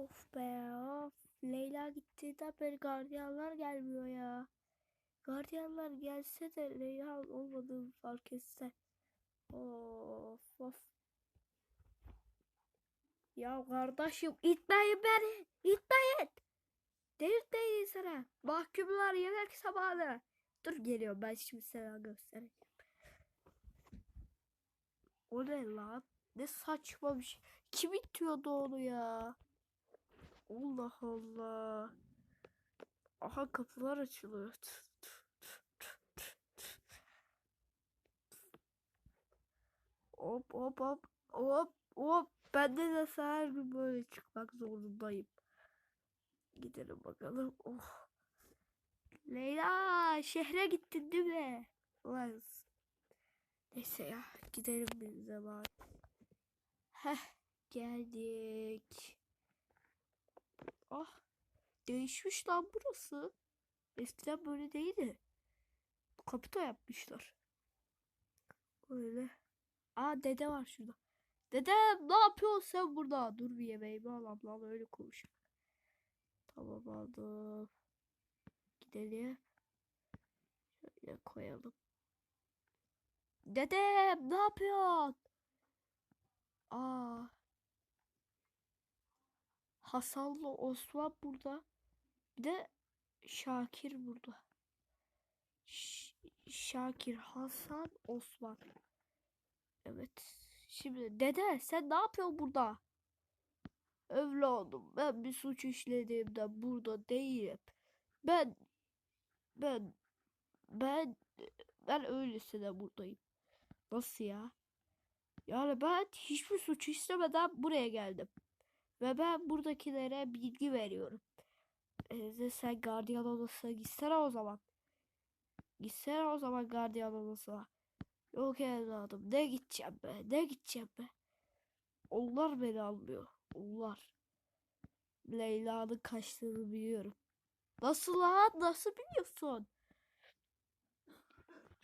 Of be of. Leyla gittiğinden beri gardiyanlar gelmiyor ya. Gardiyanlar gelse de Leyla olmadığını fark etse. Of of. Ya kardeşim itmeyin beni. İtmeyin. Delirtmeyin sana. Mahkumlar yemek zamanı. Dur geliyorum ben şimdi sana göstereceğim. O ne lan? Ne saçma bir şey. Kim itiyordu onu ya? Allah Allah. Aha kapılar açılıyor. Hop hop hop hop hop. Ben de nasıl her gün böyle çıkmak zorundayım. Gidelim bakalım. Oh. Leyla şehre gittin değil mi? Ulan. Neyse ya gidelim bir zaman. Heh geldik. Ah değişmiş lan burası. Eskiden böyle değildi. Kapıda yapmışlar. Öyle. Aa dede var şurada. Dede ne yapıyorsun sen burada? Dur bir yemeğimi alalım lan öyle konuşalım. Tamam aldım. Gidelim. Şöyle koyalım. Dedem ne yapıyorsun? Aa. Hasan'la Osman burada. Bir de Şakir burada. Ş- Şakir, Hasan, Osman. Evet. Şimdi dede sen ne yapıyorsun burada? Evladım ben bir suç işlediğimde burada değilim. Ben ben ben ben öylesine buradayım. Nasıl ya? Yani ben hiçbir suç istemeden buraya geldim. Ve ben buradakilere bilgi veriyorum. Ee, sen gardiyan odasına gitsene o zaman. Gitsene o zaman gardiyan odasına. Yok evladım ne gideceğim be ne gideceğim be. Onlar beni almıyor. Onlar. Leyla'nın kaçtığını biliyorum. Nasıl lan? Nasıl biliyorsun?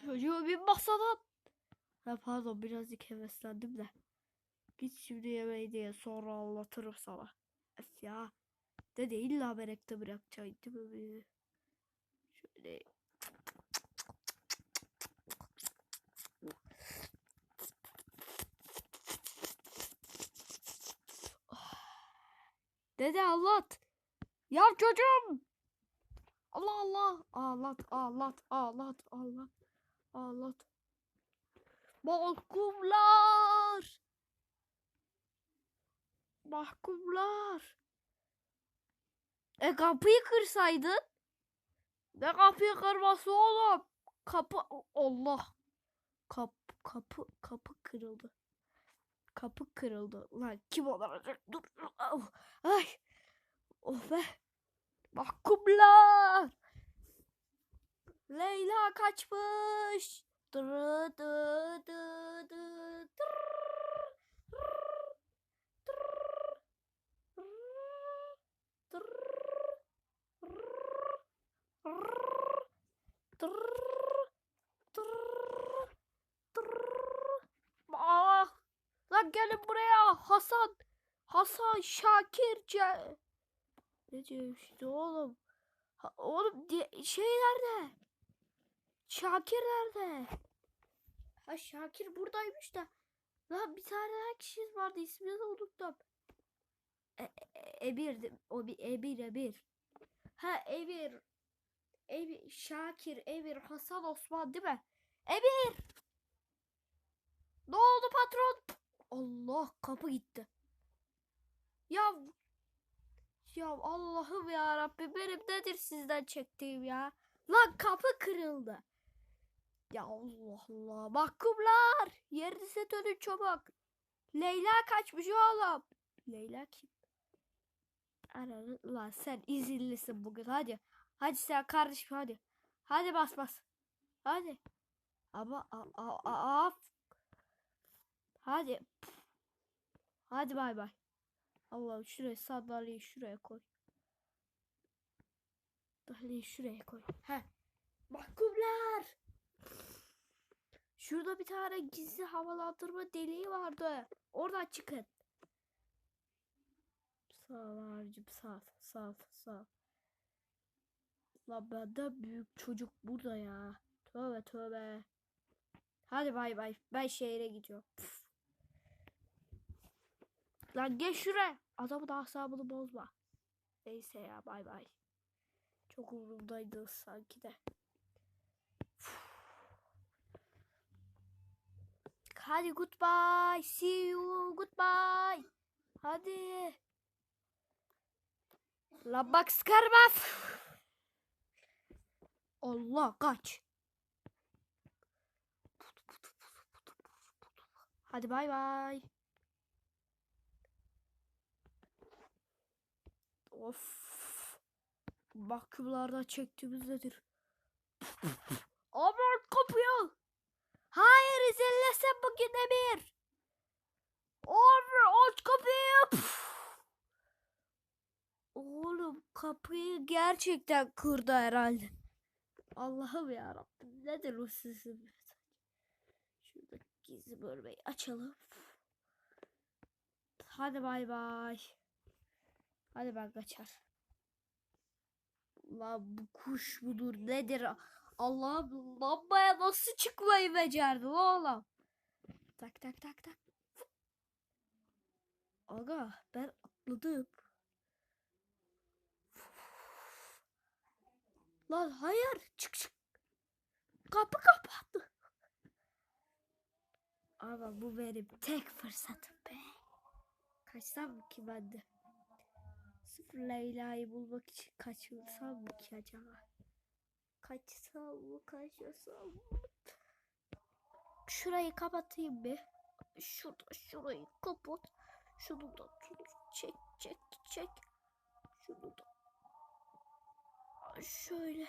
Çocuğu bir masadan. Ha pardon birazcık heveslendim de. Git şimdi yemeği diye sonra anlatırım sana. Öf ya. Dede illa merakta bırakacaksın değil mi? Şöyle. Dede anlat. Ya çocuğum. Allah Allah. Ağlat, ağlat, ağlat, ağlat, ağlat. Mahkumlar. Mahkumlar. E kapıyı kırsaydın. Ne kapıyı kırması oğlum? Kapı Allah. Kap kapı kapı kırıldı. Kapı kırıldı. Lan kim olacak? Dur. Oh, Ay. Oh be. Mahkumlar. Leyla kaçmış. Dı dı dı gelin buraya Hasan. Hasan Şakir Ce- Ne diyor işte oğlum? Ha, oğlum di- şey nerede? Şakir nerede? Ha Şakir buradaymış da. Lan bir tane daha kişi vardı ismini unuttum. E, e, Ebir o bir Ebir Ebir. Ha Ebir. Ebir Şakir Ebir Hasan Osman değil mi? Ebir. Allah kapı gitti. Ya ya Allah'ım ya Rabbi benim nedir sizden çektiğim ya? Lan kapı kırıldı. Ya Allah Allah. Mahkumlar. Yerinize dönün çabuk. Leyla kaçmış oğlum. Leyla kim? Ananı lan sen izinlisin bugün hadi. Hadi sen kardeşim hadi. Hadi bas bas. Hadi. Ama a, a, a, a. Hadi. Hadi bay bay. Allah'ım şuraya sandalyeyi şuraya koy. Sandalyeyi şuraya koy. He. Mahkumlar. Şurada bir tane gizli havalandırma deliği vardı. Oradan çıkın. Sağ abicim sağ sağ sağ. La benden büyük çocuk burada ya. Tövbe tövbe. Hadi bay bay. Ben şehre gidiyorum. Püf. Lan gel şuraya. Adamın asabını bozma. Neyse ya bay bay. Çok umurumdaydı sanki de. Üf. Hadi goodbye. See you. Goodbye. Hadi. La bak sıkarma. Allah kaç. Hadi bay bay. Of. Mahkumlardan çektiğimiz nedir? Aç kapıyı. Hayır izinlesin bugün Emir. Abi aç kapıyı. Oğlum kapıyı gerçekten kırdı herhalde. Allah'ım ya Rabbim nedir o sizin? Şurada gizli bölmeyi açalım. Hadi bay bay. Hadi ben kaçar. Lan bu kuş mudur nedir? Allah'ım lambaya nasıl çıkmayı becerdin oğlum? Tak tak tak tak. Aga ben atladım. Lan hayır çık çık. Kapı kapattı. Ama bu benim tek fırsatım be. Kaçsam ki ben de? Sıfır Leyla'yı bulmak için kaçırsam mı ki acaba? Kaçsam mı kaçırsam mı? Şurayı kapatayım bir. Şurada şurayı kapat. Şunu da tut. Çek çek çek. Şunu da. Şöyle.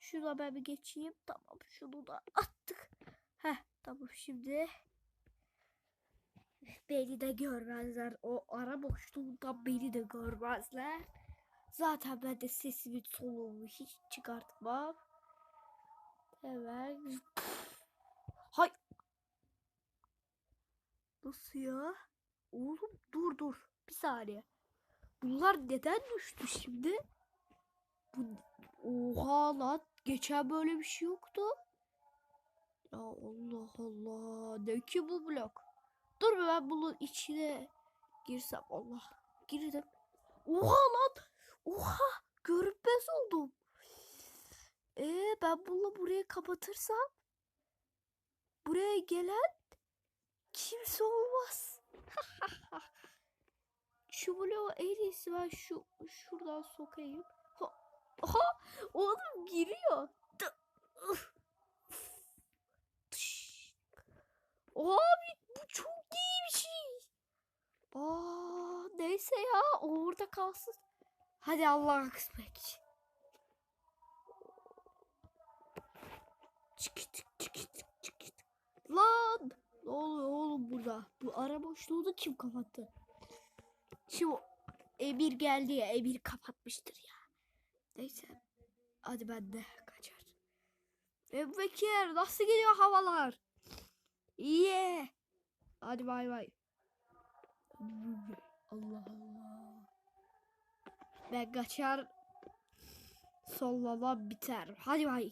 Şuna ben bir geçeyim. Tamam şunu da attık. Heh tamam şimdi. Beni de görmezler. O ara boşluğundan beni de görmezler. Zaten ben de sesimi soluğumu hiç çıkartmam. Hemen. Hay. Nasıl ya? Oğlum dur dur. Bir saniye. Bunlar neden düştü şimdi? Bu Oha lan. Geçen böyle bir şey yoktu. Ya Allah Allah. Ne ki bu blok? Dur be ben bunun içine girsem. Allah. Girdim. Oha lan. Oha. Görünmez oldum. Ee ben bunu buraya kapatırsam buraya gelen kimse olmaz. şu bloğu en iyisi ben şu şuradan sokayım. Ha, Aha oğlum giriyor. Abi çok iyi bir şey. Aa, neyse ya orada kalsın. Hadi Allah'a kısmet. Çık çık çık çık çık çık. Lan ne oluyor oğlum burada? Bu ara boşluğunu kim kapattı? Şimdi Emir geldi ya Emir kapatmıştır ya. Neyse. Hadi ben de kaçar. Ebu Bekir nasıl gidiyor havalar? İyi. Hadi bay bay. Allah Allah. Ben kaçar. Sonlama biter. Hadi bay.